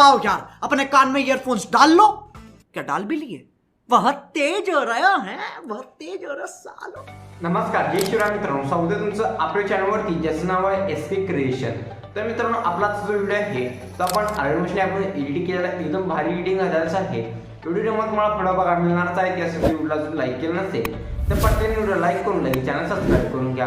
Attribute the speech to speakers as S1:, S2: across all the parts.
S1: आओ यार अपने कान में ईयरफोन्स डाल लो। क्या डाल भी लिए? बहुत तेज हो रहा है बहुत तेज हो रहा सालो।
S2: नमस्कार जय शिवराय मित्रांनो स्वागत आहे तुमचं आपल्या चॅनलवरती ज्याचं नाव आहे एस के क्रिएशन तर मित्रांनो आपला जो व्हिडिओ आहे तो आपण ॲडमिशन आपण एडिटिंग केलेला एकदम भारी एडिटिंग झालेला आहे. व्हिडिओमध्ये तुम्हाला थोडा बघा मिळणारच आहे की असं व्हिडिओला जर लाईक केलं नसेल तर पटकन व्हिडिओ लाईक करून घ्या चॅनल सबस्क्राईब करून घ्या.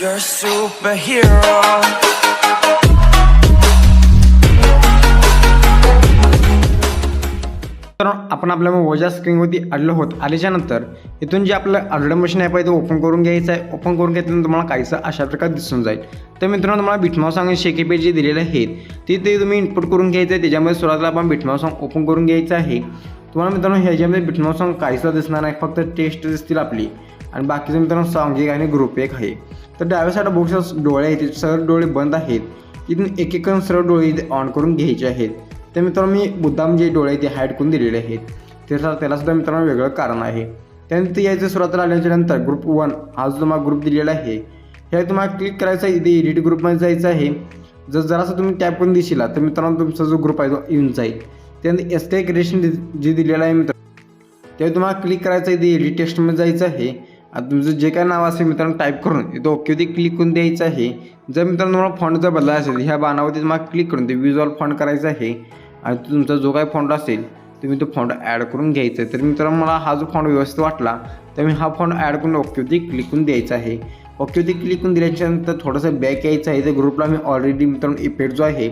S3: You're a superhero.
S2: तर आपण आपल्या मोबाईलच्या स्क्रीनवरती अडलो होत आल्याच्यानंतर इथून जे आपलं अडलं मशीन ॲप आहे ते ओपन करून घ्यायचं आहे. ओपन करून घेतल्यानंतर तुम्हाला काहीसं अशा प्रकारे दिसून जाईल. तर मित्रांनो तुम्हाला बिटमाव सांग शेके पेज जे दिलेले आहेत ते ते तुम्ही इनपुट करून घ्यायचं आहे. त्याच्यामध्ये सुरुवातीला आपण बिटमाव सॉंग ओपन करून घ्यायचं आहे. तुम्हाला मित्रांनो ह्याच्यामध्ये बिटमाव सॉंग काहीसं दिसणार नाही फक्त टेस्ट दिसतील आपली. आणि बाकीचं मित्रांनो सॉंग एक आणि ग्रुप एक आहे. तर डाव्या साईड बॉक्स डोळे आहेत सरळ सर्व डोळे बंद आहेत. तिथून एक सरळ सर्व डोळे इथे ऑन करून घ्यायचे आहेत. तर मित्रांनो मी मुद्दाम जे डोळे आहेत ते हाईड करून दिलेले आहेत. त्याचा त्याला सुद्धा मित्रांनो वेगळं कारण आहे. त्यानंतर यायचं सुरुवातीला आल्याच्यानंतर ग्रुप वन हा जो तुम्हाला ग्रुप दिलेला आहे हे तुम्हाला क्लिक करायचं आहे इथे एडिट ग्रुपमध्ये जायचं आहे. जर जरासं तुम्ही टॅप करून दिशिला तर मित्रांनो तुमचा जो ग्रुप आहे तो येऊन जाईल. त्यानंतर एस के क्रिएशन जे दिलेलं आहे मित्र त्यावेळी तुम्हाला क्लिक करायचं आहे इथे एडिट टेस्टमध्ये जायचं आहे. आता तुमचं जे काय नाव असेल मित्रांनो टाईप करून इथं ओकेवरती क्लिक करून द्यायचं आहे. जर मित्रांनो तुम्हाला फॉन्ट जर असेल ह्या बाणावरती तुम्हाला क्लिक करून ते विज्युअल फॉन्ट करायचा आहे. आणि तुमचा जो काही फॉन्ट असेल तुम्ही तो फॉन्ट ॲड करून घ्यायचा आहे. तर मित्रांनो मला हा जो फॉन्ट व्यवस्थित वाटला तर मी हा फॉन्ट ॲड करून ओकेवरती क्लिक करून द्यायचा आहे. ओकेवरती क्लिक करून दिल्याच्यानंतर थोडंसं बॅक यायचं आहे. तर ग्रुपला मी ऑलरेडी मित्रांनो इफेक्ट जो आहे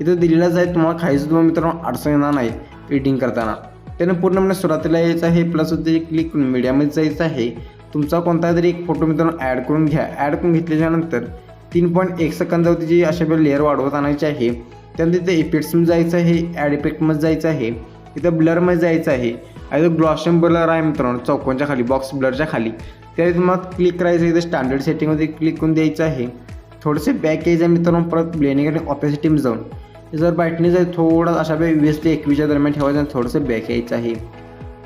S2: इथं दिलेलाच आहे. तुम्हाला खायचं तुम्हाला मित्रांनो अडचण येणार नाही एडिटिंग करताना. त्यानं पूर्णपणे म्हणजे सुरुवातीला यायचं आहे प्लस ते क्लिक करून मीडियामध्ये जायचं आहे. तुमचा कोणता तरी एक फोटो मित्रांनो ॲड करून घ्या. ॲड करून घेतल्याच्यानंतर तीन पॉईंट एक सेकंदावरती जी अशा वेळी लेअर वाढवत आणायची आहे त्यानंतर तिथे इफेक्ट्समध्ये जायचं आहे ॲड इफेक्टमध्ये जायचं आहे इथं ब्लरमध्ये जायचं आहे. आणि तो ब्लर आहे मित्रांनो चौकोनच्या खाली बॉक्स ब्लरच्या खाली त्यावेळी तुम्हाला क्लिक करायचं आहे. इथं स्टँडर्ड सेटिंगमध्ये क्लिक करून द्यायचं आहे. थोडंसे बॅक यायचं आहे मित्रांनो परत ब्लेनिंग आणि ऑपॅसिटीमध्ये जाऊन. जर ब्राईटनेस आहे थोडा अशा वेळी वीस ते एकवीसच्या दरम्यान ठेवायचं आणि थोडंसं बॅक यायचं आहे.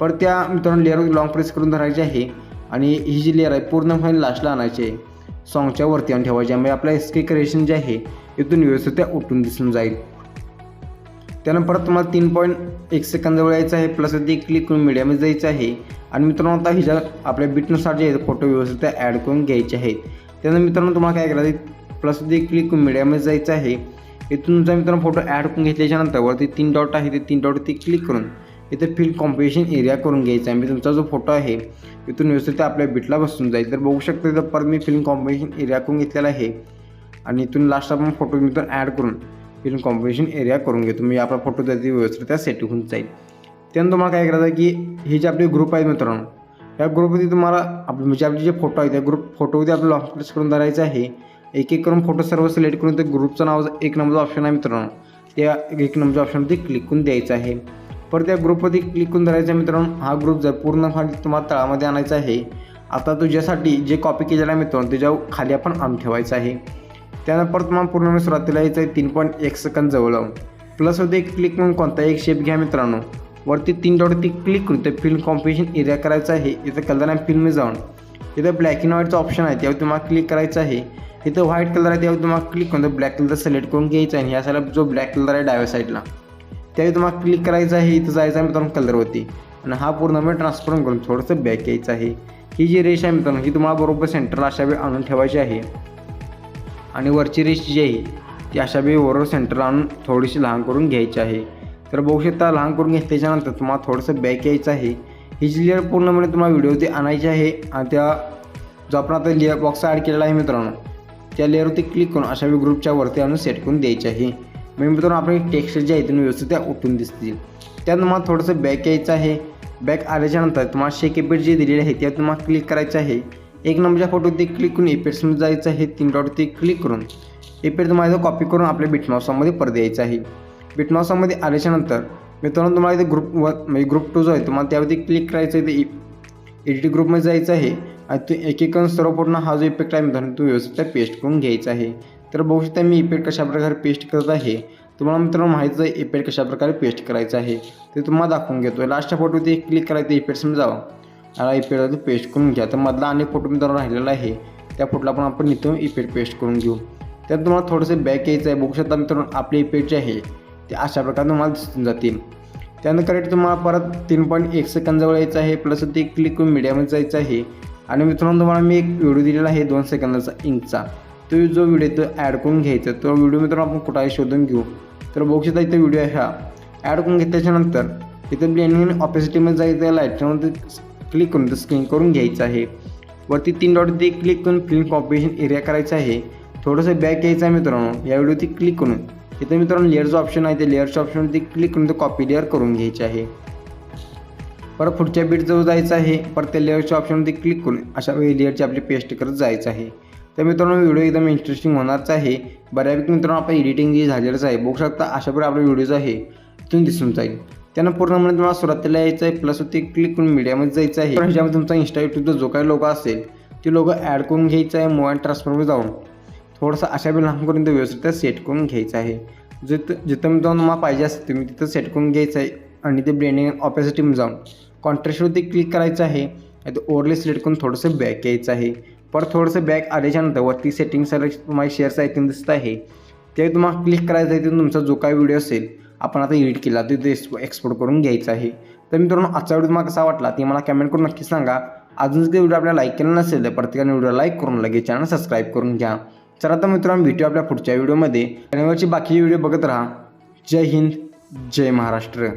S2: परत त्या मित्रांनो लेअर लॉंग प्रेस करून धरायचे आहे. आणि ही जी लेअर आहे पूर्णपणे लास्टला आणायची आहे. सॉंगच्या वरती आणून ठेवायची आहे. म्हणजे आपलं एसके क्रिएशन जे आहे इथून व्यवस्थित त्या उठून दिसून जाईल. त्यानंतर परत तुम्हाला तीन पॉईंट एक सेकंद यायचं आहे प्लस ते क्लिक करून मीडियामध्ये जायचं आहे. आणि मित्रांनो आता हिच्या आपल्या बिटनुसार जे आहे फोटो व्यवस्थित ॲड करून घ्यायचे आहेत. त्यानं मित्रांनो तुम्हाला काय करायचं प्लस ते क्लिक करून मीडियामध्ये जायचं आहे. इथून तुमचा मित्रांनो फोटो ॲड करून घेतल्याच्यानंतर वरती तीन डॉट आहे ते तीन डॉट ती क्लिक करून इथे फिल कॉम्पिटिशन एरिया करून घ्यायचा आहे. मी तुमचा जो फोटो आहे इथून व्यवस्थित आपल्या बिटला बसून जाईल. तर बघू शकता तर परत मी फिल्म कॉम्पिटिशन एरिया करून घेतलेला आहे. आणि इथून लास्ट आपण फोटो मित्र ॲड करून फिल्म कॉम्पिटिशन एरिया करून घेतो. मी आपला फोटो त्याची व्यवस्थित सेट होऊन जाईल. त्यानंतर तुम्हाला काय करायचं आहे की हे जे आपले ग्रुप आहेत मित्रांनो या ग्रुपमध्ये तुम्हाला आपले म्हणजे आपले जे फोटो आहेत त्या ग्रुप फोटोमध्ये आपलं लॉन्ग प्रेस करून धरायचं आहे. एक एक करून फोटो सर्व सिलेक्ट करून ते ग्रुपचं नाव एक नंबरचा ऑप्शन आहे मित्रांनो. त्या एक नंबरच्या ऑप्शनवरती क्लिक करून द्यायचं आहे. परत त्या ग्रुपवरती क्लिक करून धरायचं आहे मित्रांनो. हा ग्रुप जर पूर्ण खाली तुम्हाला तळामध्ये आणायचा आहे. आता तुझ्यासाठी जे कॉपी केलेला आहे मित्रांनो त्याच्याखाली आपण आम ठेवायचं आहे. त्यानंतर परत तुम्हाला पूर्ण सुरुवातीला यायचं आहे तीन पॉईंट एक सेकंद जवळ. लावून प्लस होते क्लिक करून कोणता एक शेप घ्या मित्रांनो. वरती तीन डॉटवरती ती क्लिक करून ते फिल्म कॉम्पिटिशन एरिया करायचं आहे. इथं कलर आहे फिल्म जाऊन. इथं ब्लॅक अँड व्हाईटचं ऑप्शन आहे त्यावर तुम्हाला क्लिक करायचं आहे. इथं व्हाईट कलर आहे त्यावर तुम्हाला क्लिक करून ब्लॅक कलर सिलेक्ट करून घ्यायचा आहे. ह्या साईडला जो ब्लॅक कलर आहे डाव्या साईडला त्यावेळी तुम्हाला क्लिक करायचं आहे इथं जायचं आहे मित्रांनो कलरवरती. आणि हा पूर्णपणे ट्रान्सफर करून थोडंसं बॅक यायचं आहे. ही जी रेश आहे मित्रांनो ही तुम्हाला बरोबर सेंटरला अशा वेळी आणून ठेवायची आहे. आणि वरची रेष जी आहे ती अशा वेळी बरोबर सेंटरला आणून थोडीशी लहान करून घ्यायची आहे. तर बघू शकता लहान करून घेतल्याच्यानंतर तुम्हाला थोडंसं बॅक यायचं आहे. ही जी लेअर पूर्णपणे तुम्हाला व्हिडिओ ते आणायची आहे आणि त्या जो आपण आता लेअर बॉक्स ॲड केलेला आहे मित्रांनो त्या लेअरवरती क्लिक करून अशा वेळी ग्रुपच्या वरती आणून सेट करून द्यायची आहे. म्हणजे मित्रांनो आपले टेक्स्ट जे आहे ते व्यवस्थित त्या उठून दिसतील. त्यात तुम्हाला थोडंसं बॅक यायचं आहे. बॅक आल्याच्यानंतर तुम्हाला शेक इफेक्ट जे दिलेले आहे त्यात तुम्हाला क्लिक करायचं आहे. एक नंबरच्या फोटोवरती क्लिक करून इफेक्ट्समध्ये जायचं आहे. तीन डॉटवरती क्लिक करून इफेक्ट तुम्हाला इथं कॉपी करून आपल्या बिटमाउसामध्ये परत यायचं आहे. बिटमाउसामध्ये आल्याच्यानंतर मित्रांनो तुम्हाला इथे ग्रुप व म्हणजे ग्रुप टू जो आहे तुम्हाला त्यावरती क्लिक करायचं आहे. ते एडिट ग्रुपमध्ये जायचं आहे. आणि तो एकेकन सर्व पूर्ण हा जो इफेक्ट आहे मित्रांनो तो व्यवस्थित पेस्ट करून घ्यायचा आहे. तर बघू शकता मी इपेड कशाप्रकारे पेस्ट करत आहे? तुम्हाला मित्रांनो माहितीच आहे इपेड कशाप्रकारे पेस्ट करायचं आहे? ते तुम्हाला दाखवून घेतो लास्टच्या फोटोवरती क्लिक करायचं इफेक्ट्समध्ये जावं आणि इफेक्ट पेस्ट करून घ्या. तर मधला अनेक फोटो मित्रांनो राहिलेला आहे. त्या फोटोला पण आपण इथून इपेड पेस्ट करून घेऊ. त्यात तुम्हाला थोडंसं बॅक यायचं आहे. बघू शकता मित्रांनो आपले इपेड जे आहे ते अशा प्रकारे तुम्हाला दिसून जातील. त्यानंतर करेक्ट तुम्हाला परत तीन पॉईंट एक सेकंदजवळ यायचं आहे. प्लस ते क्लिक करून मीडियामध्ये जायचं आहे. आणि मित्रांनो तुम्हाला मी एक व्हिडिओ दिलेला आहे दोन सेकंदाचा इंकचा. तो जो व्हिडिओ तो ॲड करून घ्यायचा तो व्हिडिओ मित्रांनो आपण कुठं आहे शोधून घेऊ. तर बघू शकता इथं व्हिडिओ आहे हा. ॲड करून घेतल्याच्यानंतर इथं ब्लेंडिंग ऑपॅसिटीमध्ये जायचं लाईटच्यामध्ये क्लिक करून स्क्रीन करून घ्यायचं आहे. वरती तीन डॉट क्लिक करून फिल्म कॉम्पिटिशन एरिया करायचं आहे. थोडंसं बॅक यायचं आहे मित्रांनो या व्हिडिओवरती क्लिक करून. इथं मित्रांनो लेअरचं ऑप्शन आहे ते लेअरच्या ऑप्शनवरती क्लिक करून ते कॉपी लेअर करून घ्यायचे आहे. परत पुढच्या बीट जवळ जायचं आहे परत त्या लेअरच्या ऑप्शनवरती क्लिक करून अशा वेळी लेअरची आपली पेस्ट करत जायचं आहे. तर मित्रांनो व्हिडिओ एकदम इंटरेस्टिंग होणारच आहे. बऱ्यापैकी मित्रांनो आपण एडिटिंग जी झालेलंच आहे. बघू शकता अशा प्रकारे आपला व्हिडिओ जो आहे. तिथून दिसून जाईल. त्यांना पूर्णपणे म्हणजे तुम्हाला सुरुवातीला यायचं आहे प्लस ते क्लिक करून मीडियामध्ये जायचं आहे. ज्यामध्ये ह्याच्यामध्ये तुमचा इंस्टा यूट्यूबचा जो काही लोक असेल ते लोक ॲड करून घ्यायचं आहे मोबाईल ट्रान्सफरवर जाऊन. थोडंसं अशा वेळी लहान करून ते व्यवस्थित सेट करून घ्यायचं आहे. जिथं जिथं मित्रांनो तुम्हाला पाहिजे असेल तुम्ही तिथं सेट करून घ्यायचं आहे. आणि ते ब्लेंडिंग ऑपॅसिटीमध्ये जाऊन. कॉन्ट्रास्टवरती क्लिक करायचं आहे. ते ओवरले सिलेक्ट करून थोडंसं बॅक यायचं आहे. परत थोडंसं बॅक आल्याच्यानंतर वरती सेटिंग तुम्हाला शेअरचं आयकन दिसत आहे. ते तुम्हाला क्लिक करायचं आहे तिथून तुमचा जो काय व्हिडिओ असेल आपण आता एडिट केला तो ते एक्सपोर्ट करून घ्यायचा आहे. तर मित्रांनो आजचा व्हिडिओ तुम्हाला कसा वाटला ते मला कमेंट करून नक्की सांगा. अजून जर व्हिडिओ आपल्याला लाईक केला नसेल तर प्रत्येकाने व्हिडिओ लाईक करून लगेच चॅनल सबस्क्राईब करून घ्या. चला तर मित्रांनो भेटू आपल्या पुढच्या व्हिडिओमध्ये चॅनलवरची बाकीचे व्हिडिओ बघत राहा. जय हिंद जय महाराष्ट्र.